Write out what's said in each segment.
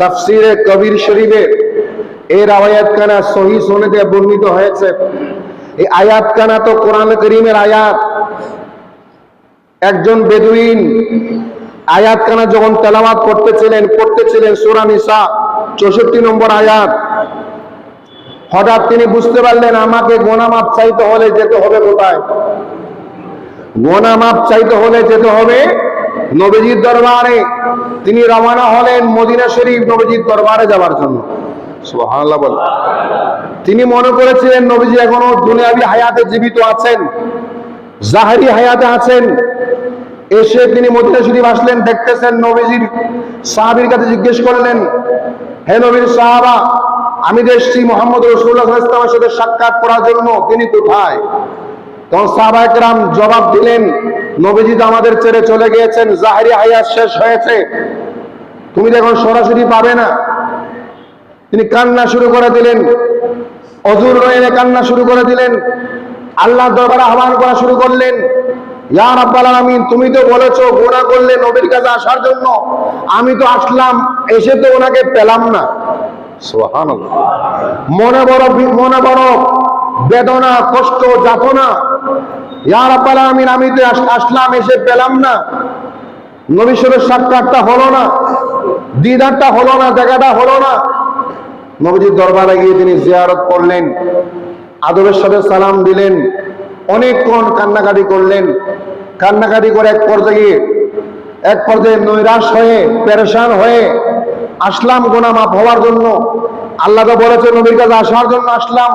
তাফসিরে কবির শরীফে এর আয়াত কানা সহি সনেদে বর্ণিত হয়েছে। এই আয়াত কানা তো কোরআন করিমের আয়াত। একজন বেদুইন আয়াত কানা যখন তেলাওয়াত করতেছিলেন, পড়তেছিলেন সূরা নিসা, চৌষট্টি নম্বর আয়াত। হঠাৎ তিনি বুঝতে পারলেন, আমাকে গোনা মাপ চাইতে হলে যেতে হবে কোথায়? গোনা মাপ চাইতে হলে যেতে হবে নবীজির দরবারে। তিনি রওনা হলেন মদিনা শরীফ নবীজির দরবারে যাওয়ার জন্য। তিনি মনে করেছিলেন, নবীজি এখনও দুনিয়াবি হায়াতে জীবিত আছেন, জাহেরি হায়াতে আছেন। এসে তিনি মদিনা শরীফ আসলেন, দেখতেছেন নবীজির সাহাবীর কাছে জিজ্ঞেস করলেন, হে নবীর সাহাবা, আমি দেখছি মোহাম্মদ রসুল্লাহ ইসলামের সাথে সাক্ষাৎ করার জন্য, তিনি কোথায়? তখন সাহাবাহাম জবাব দিলেন, নবীজি আমাদের ছেড়ে চলে গিয়েছেন, জাহেরি হায়াত শেষ হয়েছে। তুমি এখন সরাসরি পাবে না। তিনি কান্না শুরু করে দিলেন, অজুর রয়ে কান্না শুরু করে দিলেন আল্লাহ দরবারে আহ্বান করা শুরু করলেন, ইয়া রাব্বাল আলামিন, তুমি তো বলেছ গোনা করলে নবীর কাছে আসার জন্য। আমি তো আসলাম, এসে তো ওনাকে পেলাম না। মনে বড় মনে বড় বেদনা, কষ্ট, যাতনা। ইয়া রাব্বাল আলামিন, আমি তো আসলাম, এসে পেলাম না। সাথে সাক্ষাৎটা হলো না। দিদারটা হলো না, জায়গাটা হলো না। নবীজির দরবারে গিয়ে তিনি জিয়ারত করলেন। আদরের সাথে সালাম দিলেন। অনেকক্ষণ কান্নাকাটি করলেন। কান্নাকাটি করে এক পর্যায়ে এক পর্যায়ে নৈরাশ হয়ে, পেরেশান হয়ে আসলাম গোনা মাপ হওয়ার জন্য। আল্লাহ তো বলেছে নবীর কাছে আসার জন্য আসলাম।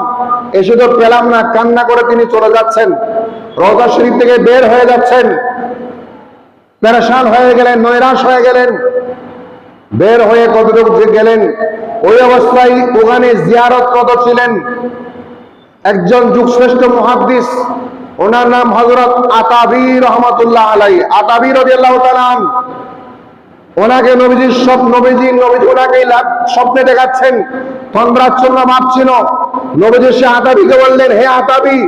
এসে তো পেলাম না, কান্না করে তিনি চলে যাচ্ছেন। রওজা শরীফ থেকে বের হয়ে যাচ্ছেন। পেরেশান হয়ে গেলেন, নৈরাশ হয়ে গেলেন। বের হয়ে কতটুকু গেলেন, ওই অবস্থায় ওখানে জিয়ারতরত ছিলেন? একজন যুগশ্রেষ্ঠ মহাদ্দিস, ওনার নাম হজরত আতাবি রহমতুল্লাহ আলাই আতাবি রাদিয়াল্লাহু তাআলা আন। ওনাকে নবীজির সব নবীজি নবীজি ওনাকে স্বপ্নে দেখাচ্ছেন। তন্দ্রাচ্ছন্ন ভাবছিল নবীজি সে আতাবিকে বললেন, হে আতাবি,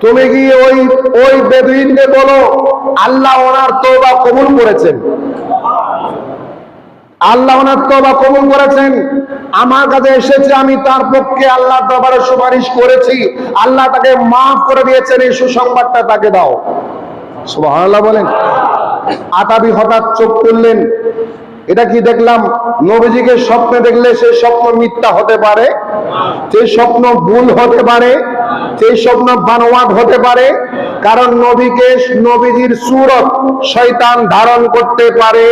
তুমি গিয়ে ওই ওই বেদুইনকে বলো, আল্লাহ ওনার তওবা কবুল করেছেন? আল্লাহ ওনার তওবা কবুল করেছেন। আমার কাছে এসেছে, আমি তার পক্ষে আল্লাহ দরবারে সুপারিশ করেছি। আল্লাহ তাকে মাফ করে দিয়েছেন, এই সুসংবাদটা তাকে দাও। সুবহানাল্লাহ বলেন। আতাবি হঠাৎ চোখ তুললেন। এটা কি দেখলাম? নবীজিকে স্বপ্নে দেখলে সেই স্বপ্ন মিথ্যা হতে পারে, সেই স্বপ্ন ভুল হতে পারে, সেই স্বপ্ন বানোয়াট হতে পারে, কারণ নবীকে নবীজির সুরত শয়তান ধারণ করতে পারে,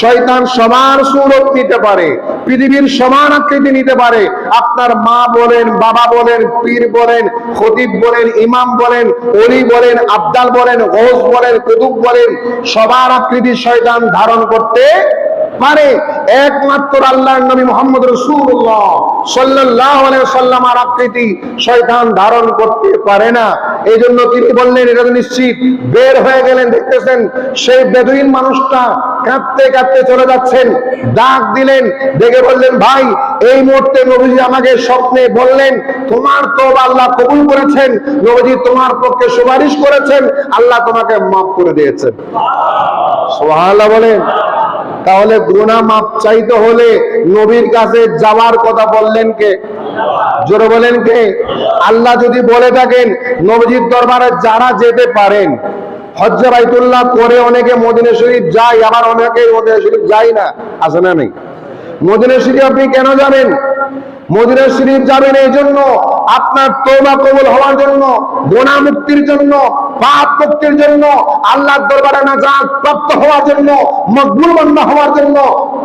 শয়তান সমান সুরত নিতে পারে, পৃথিবীর সমান আকৃতি নিতে পারে, আপনার মা বলেন, বাবা বলেন, পীর বলেন, খতিব বলেন, ইমাম বলেন অলি বলেন, আবদাল বলেন ঘোষ বলেন, কুতুব বলেন, সবার আকৃতি শয়তান ধারণ করতে পারে একমাত্র আল্লাহর নবী মোহাম্মদ রসুল্লাহ আলাইহি সাল্লামার আকৃতি শয়তান ধারণ করতে পারে না। এই জন্য তিনি বললেন, এটা নিশ্চিত, বের হয়ে গেলেন, দেখতেছেন সেই বেদুইন মানুষটা কাঁদতে কাঁদতে চলে যাচ্ছেন। ডাক দিলেন দেখে বললেন, ভাই, এই মুহূর্তে নবীজি আমাকে স্বপ্নে বললেন, তোমার তো আল্লাহ কবুল করেছেন, নবীজি তোমার পক্ষে সুপারিশ করেছেন, আল্লাহ তোমাকে মাফ করে দিয়েছেন। সুবহানাল্লাহ বলেন। তাহলে গুনাহ মাপ চাইতে হলে নবীর কাছে যাওয়ার কথা বললেন কে? জোরে বলেন কে? আল্লাহ যদি বলে থাকেন, নবীজির দরবারে যারা যেতে পারেন, হজ্জা বাইতুল্লাহ করে অনেকে মদিনা শরীফ যায়, আবার অনেকে মদিনা শরীফ যায় না, আছে না নেই? মদিনা শরীফ আপনি কেন যাবেন? মদিনা শরীফ যাবেন এই জন্য আপনার তৌবা কবুল হওয়ার জন্য গোনা মুক্তির জন্য, পাপ মুক্তির জন্য, আল্লাহর দরবারে নাজাত প্রাপ্ত হওয়ার জন্য মকবুল বান্দা হওয়ার জন্য,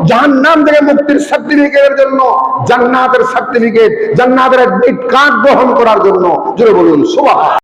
জাহান্নাম থেকে মুক্তির সার্টিফিকেটের জন্য, জান্নাতের সার্টিফিকেট, জান্নাতের অ্যাডমিট কার্ড গ্রহণ করার জন্য। জোরে বলুন সুবহান